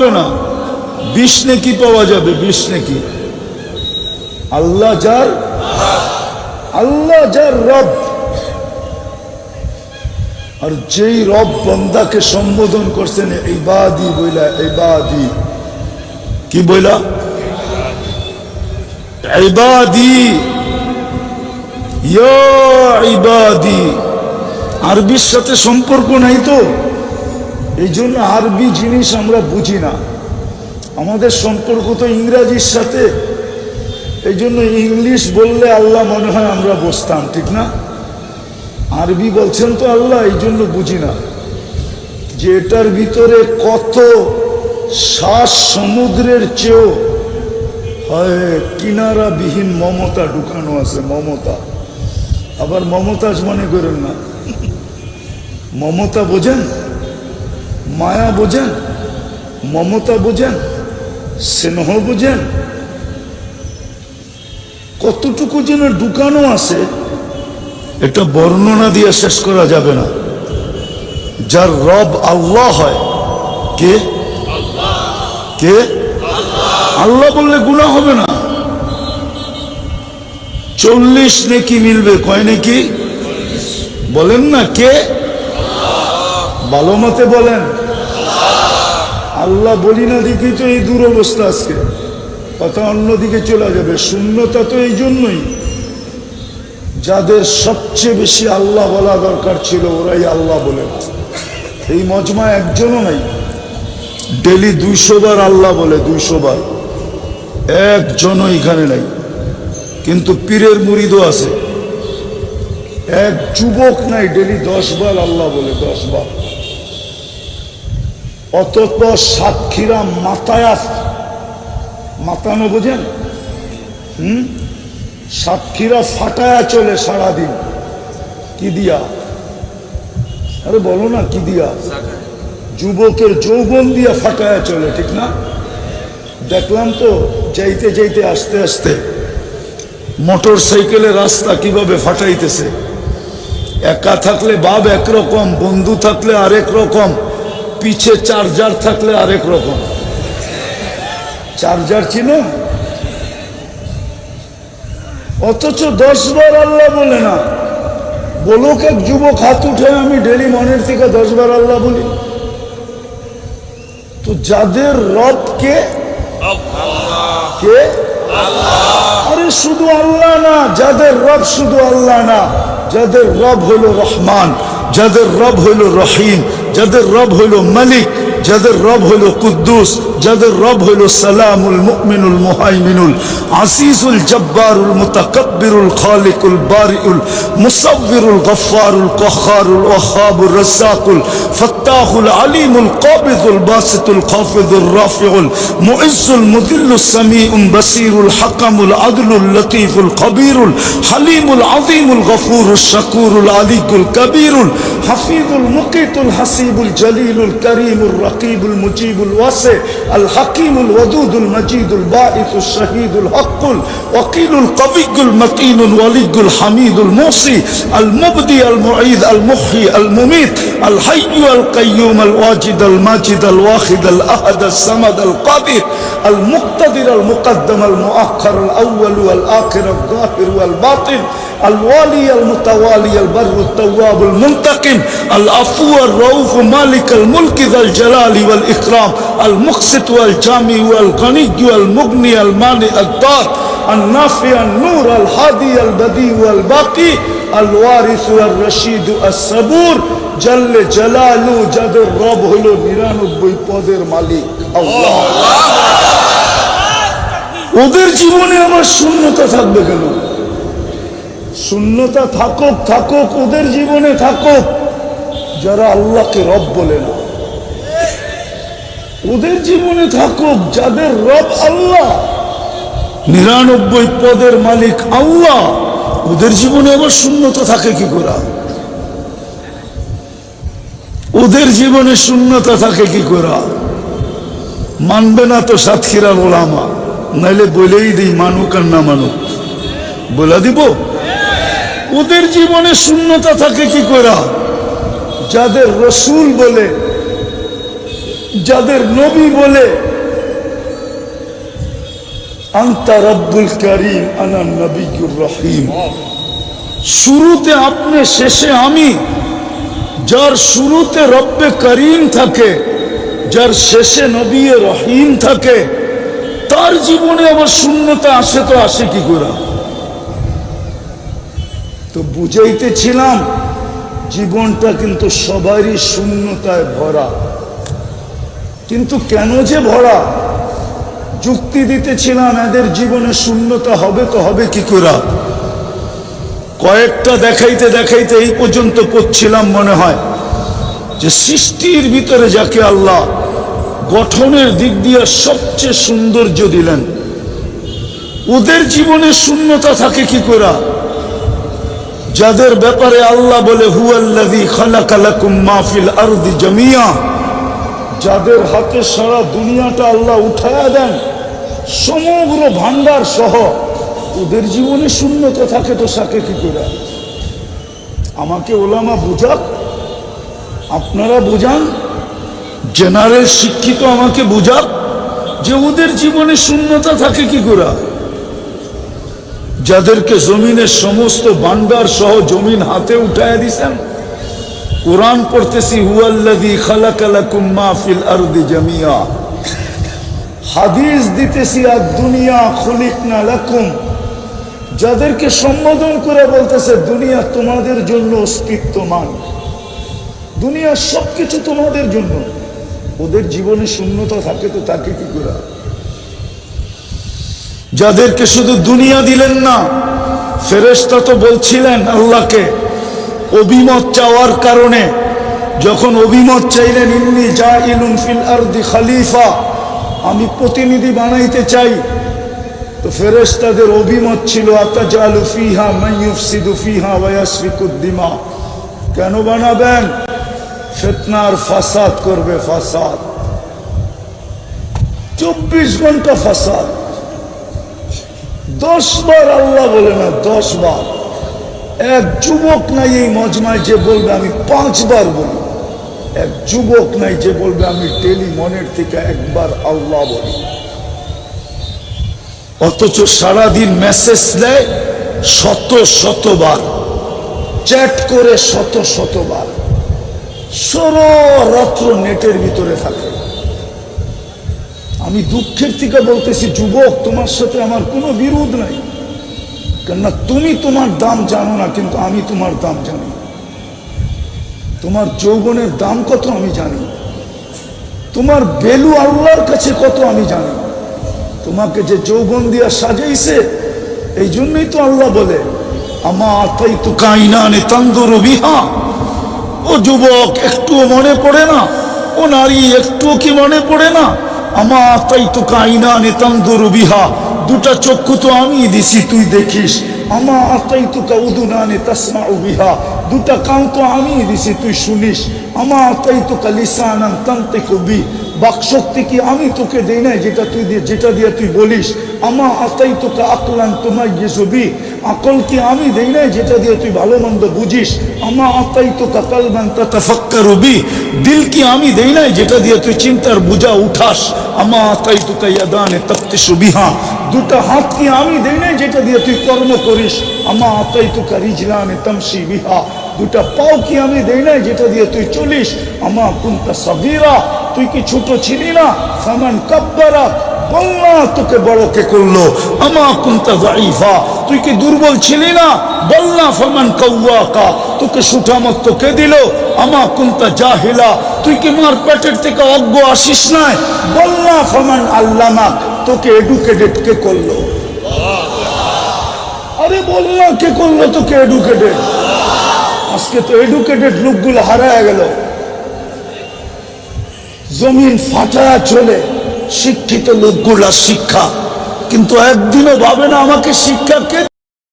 হবে না। বিষ নেকি পাওয়া যাবে, বিষ নেকি। আল্লাহ যার আল্লাহ যার রব। আর যেই রব বন্দাকে সম্বোধন করছেন, ইবাদি বইলা, ইবাদি। কি বইলা? ইবাদি। ইবাদি। আরবির সাথে সম্পর্ক নাই তো? এই জন্য আরবি জিনিস আমরা বুঝি না। আমাদের সম্পর্ক তো ইংরাজির সাথে। এই জন্য ইংলিশ বললে আল্লাহ মনে হয় আমরা বসতাম ঠিক না? আরবি বলছেন তো আল্লাহ এই জন্য বুঝি না। যে এটার ভিতরে কত শ্বাস সমুদ্রের চেয়েও হয় কিনারাবিহীন মমতা ঢুকানো আছে, মমতা। আবার মমতাজ মনে করেন না। মমতা বোঝেন? মায়া বোঝেন, মমতা বোঝেন, স্নেহ বোঝেন। কতটুকু যেন ঢুকানো আছে, এটা বর্ণনা দিয়ে শেষ করা যাবে না। যার রব আল্লাহ হয়, কে? কে? আল্লাহ বললে গুণা হবে না। চল্লিশ নেকি মিলবে, কয় নাকি? বলেন না, কে? ভালো মতে বলেন। আল্লাহ বলি না দেখি তো এই দুরবস্থা আজকে। কথা অন্যদিকে চলে যাবে, শূন্যতা তো এই জন্যই। যাদের সবচেয়ে বেশি আল্লাহ বলা দরকার ছিল, ওরাই আল্লাহ বলে এই মজমা একজনও নাই। ডেলি দুইশো বার আল্লাহ বলে, দুইশো বার। একজনও এখানে নাই। কিন্তু পীরের মুরিদও আছে। এক যুবক নাই, ডেলি দশ বার আল্লাহ বলে, দশ বার। অতত সাতক্ষীরা মাতায়াত মাতানো বোঝেন? হুম? সাতক্ষীরা ফাটায়া চলে সারাদিন। কি দিয়া? আরে বলো না কি দিয়া? যুবকের যৌবন দিয়া ফাটায়া চলে, ঠিক না? দেখলাম তো যাইতে যাইতে আস্তে আস্তে মোটর সাইকেলের রাস্তা কীভাবে ফাটাইতেছে? একা থাকলে বাপ একরকম, বন্ধু থাকলে আরেক রকম। পিছে চার্জার থাকলে আরেক রকম। চার্জার চিনো? অথচ দশ বার আল্লাহ বলে না। বলুক এক যুবক হাত উঠে, আমি ডেলি মনের থেকে দশ বার আল্লাহ বলি। তো যাদের রব কে? কে? আরে শুধু আল্লাহ না, যাদের রব শুধু আল্লাহ না, যাদের রব হইল রহমান, যাদের রব হইল রহিম যাদের রব হইল মালিক যাদের রব হইল কুদ্দুস যাদের রব হইল সালামুল মুমিনুল মুহাইমিনুল আসিসুল জব্বারুল মুতাকাব্বিরুল খালিকুল বারিউল মুসাব্বিরুল গফফারুল কখারুল ওয়াহাবুর রাসাকুল ফাত্তাহুল আলিমুল কাবিদুল বাসিতুল খাফিদুল রাফিউল মুইজ্জুল মুদিল্লুস সামিউল বাসিরুল হাকামুল আদলুল লতিফুল খবীরুল হালিমুল আযীমুল গফুরুল শাকুরুল আলিকুল কবীরুল হাফিজুল মুকিতুল হাসিবুল জলিলুল করিমুল রকিবুল মুজিবুল ওয়াসি الحكيم الودود المجيد الباعث الشهيد الحق الوكيل القوي المتين الولي الحميد الموصي المبدي المعيد المحيي المميت الحي القيوم الواجد الماجد الواحد الاحد الصمد القادر المقتدر المقدم المؤخر الاول والاخر الظاهر والباطن الوالي المتوالي البر التواب المنتقم العفو الرؤوف مالك الملك ذا الجلال والاكرام المقسط والجامع والغني والمغني المانع الدار النافع النور الهادي البديع والباقي الوارث والرشيد الصبور جل جلاله যাদের রব হলো নিরানব্বই পদের মালিক আল্লাহ ওদের জীবনে আমার শূন্যতা থাকবে কেন শূন্যতা থাকুক থাকুক ওদের জীবনে থাকুক যারা আল্লাহকে রব বলে না ওদের জীবনে থাকুক যাদের রব আল্লাহ। নিরানব্বই পদের মালিক আল্লাহ। ওদের জীবনে আবার শূন্যতা থাকে কি করে? ওদের জীবনে শূন্যতা থাকে কি করে? মানবে না তো সাতক্ষীরার ওলামা। নাইলে বলেই দিই, মানুক আর না মানুক। বলে দিব? ওদের জীবনে শূন্যতা থাকে কি করে? যাদের রসুল বলে যাদের নবী বলে, আন্তা রব্বুল করিম, আনা নবীর রহিম। শুরুতে আপনি, শেষে আমি, যার শুরুতে রব্বে করিম থাকে, যার শেষে নবী রহিম থাকে, তার জীবনে আবার শূন্যতা আসে তো আসে কি করে? তো বুঝাইতেছিলাম, জীবনটা কিন্তু সবারই শূন্যতায় ভরা। কিন্তু কেন যে ভরা? যুক্তি দিতেছিলাম, এদের জীবনে শূন্যতা হবে তো হবে কি করে? কয়েকটা দেখাইতে দেখাইতে এই পর্যন্ত করছিলাম মনে হয় যে সৃষ্টির ভিতরে যাকে আল্লাহ গঠনের দিক দিয়ে সবচেয়ে সৌন্দর্য দিলেন, ওদের জীবনে শূন্যতা থাকে কি করে? যাদের ব্যাপারে আল্লাহ বলে, হুয়াল্লাযী খালাকালাকুম মা ফিল আরদি জামিয়া। যাদের হাতে সারা দুনিয়াটা আল্লাহ উঠায়া দেন, সমগ্র ভান্ডার সহ, ওদের জীবনে শূন্যতা থাকে তো সাকে কি করে? আমাকে ওলামা বুঝাক? আপনারা বুঝান? জেনারেল শিক্ষিত আমাকে বুঝাক যে ওদের জীবনে শূন্যতা থাকে কি করে? যাদেরকে জমিনের সমস্ত বান্ডার সহ জমিন হাতে উঠায় দিছেন কোরআন পড়তেছি জামিয়া। হাদিস দিতেছি আর দুনিয়া খুলিকনা লাকুম। যাদেরকে সম্বোধন করে বলতেছে, দুনিয়া তোমাদের জন্য অস্তিত্বমান। দুনিয়ার সবকিছু তোমাদের জন্য। ওদের জীবনে শূন্যতা থাকে তো তাকে কি করে? যাদেরকে শুধু দুনিয়া দিলেন না, ফেরেশতা তো বলছিলেন আল্লাহকে অভিমত চাওয়ার কারণে যখন অভিমত চাইলেন, ইন্নি যা ইলুন ফিল আরদি খালিফা আমি প্রতিনিধি বানাইতে চাই। তো ফেরেশতাদের অভিমত ছিল, আতাজালু ফিহা মাইয়ুফসিদু ফিহা ওয়া ইয়াসফিকুদ্দিমা কেন বানাবেন? ফিতনার ফাসাদ করবে ফাসাদ। চব্বিশ ঘণ্টা ফাসাদ। দশ বার আল্লাহ বলে না, দশ বার। এক যুবক নাই এই মজমায় যে বলবে, আমি পাঁচবার বলি। এক যুবক নাই যে বলবে, আমি টেলি মনের থেকে একবার আল্লাহ বলি। অথচ সারাদিন মেসেজ দেয় শত শতবার চ্যাট করে শত শতবার সররাত্র নেটের ভিতরে থাকে। আমি দুঃখের থেকে বলতেছি, যুবক, তোমার সাথে আমার কোনো বিরোধ নাই। কেননা তুমি তোমার দাম জানো না, কিন্তু আমি তোমার দাম জানি। তোমার যৌবনের দাম কত আমি জানি। তোমার বেলু আল্লাহর কাছে কত আমি জানি। তোমাকে যে যৌবন দিয়া সাজাইছে, এই জন্যই তো আল্লাহ বলে, আমা তাই তো কাইনানে তান্দুর বিহা। ও যুবক, একটুও মনে পড়ে না। ও নারী, একটুও কি মনে পড়ে না? আমা তাই তো কাইনানে তান্দুর বিহা। দুটা চক্ষু তো আমি দিছি, তুই দেখিস। আমা আতাই তো কাউদুনানে তাসমা উবিহা দুটা কান তো আমি দিছি, তুই শুনিস। আমা আতাই তো কালিসানান তান্তে কবি বাকশক্তি কি আমি তোকে দেই নাই, যেটা তুই দিয়ে যেটা দিয়ে তুই বলিস? আমা আতাই তোকে আকলান তোমার যে ছবি আকল কি আমি দেই নাই যেটা দিয়ে তুই ভালো মন্দ বুঝিস? আমা আতাই তো কাকালবান তাফাক্কার রবি দিল কি আমি দেই নাই যেটা দিয়ে তুই চিন্তার বুঝা উঠাস? আমা আতাই তো কাইয়াদানে তপ্তে সুবিহা দুটা হাত কি আমি দেই নাই যেটা দিয়ে তুই কর্ম করিস? আমা আতাই তো কারিজলানে তমসি বিহা। দুটা পাও কি আমি দেই নাই যেটা দিয়ে তুই চলিস? আমা কুন্তা সগীরা। তুই কি ছোট ছিলি না? সামান কাব্বারা আল্লাহ তোকে বড় কে করল? তুই কি দুর্বল ছিলি না? বল্লা ফমান কৌয়াকা তোকে সুঠামত কে দিল? আমা কুন্তা জাহিলা। তুই কি মার পেটের থেকে অজ্ঞ আসিস নাই? বল্লা ফমান আল্লামা। তোকে এডুকেটেড কে করল? আরে কে করল তোকে এডুকেটেড আজকে তো এডুকেটেড লোকগুলো হারায় গেল। জমিন ফাটায়া চলে। শিক্ষিত লোকগুলা শিক্ষা। কিন্তু একদিনও ভাবে না আমাকে শিক্ষা কে